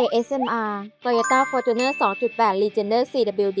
ASMR Toyota Fortuner 2.8 Legender CWD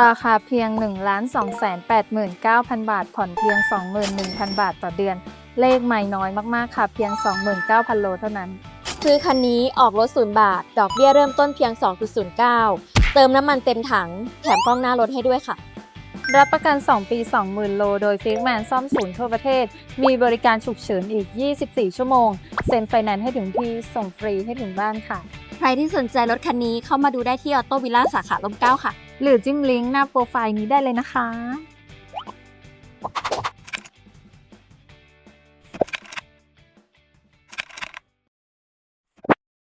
ราคาเพียง 1 2 8 9 0 0 0 บาท ผ่อนเพียง 21,000 บาทต่อเดือน เลขไม่น้อยมากๆค่ะ เพียง 29,000 โลเท่านั้น ซื้อคันนี้ออกรถศูนย์บาท ดอกเบี้ยเริ่มต้นเพียง 2.09 เติมน้ำมันเต็มถัง แถมกล้องหน้ารถให้ด้วยค่ะ รับประกัน 2 ปี 20,000 โล โดยฟิกแมนซ่อมศูนย์ทั่วประเทศ มีบริการฉุกเฉินอีก 24 ชั่วโมง เซ็นไฟแนนซ์ให้ถึงที่ ส่งฟรีให้ถึงบ้านค่ะ ใครที่สนใจรถคันนี้เข้ามาดูได้ที่ออโต้วิลล่าสาขาลมเกล้าค่ะ หรือจิ้มลิงก์หน้าโปรไฟล์นี้ได้เลยนะคะ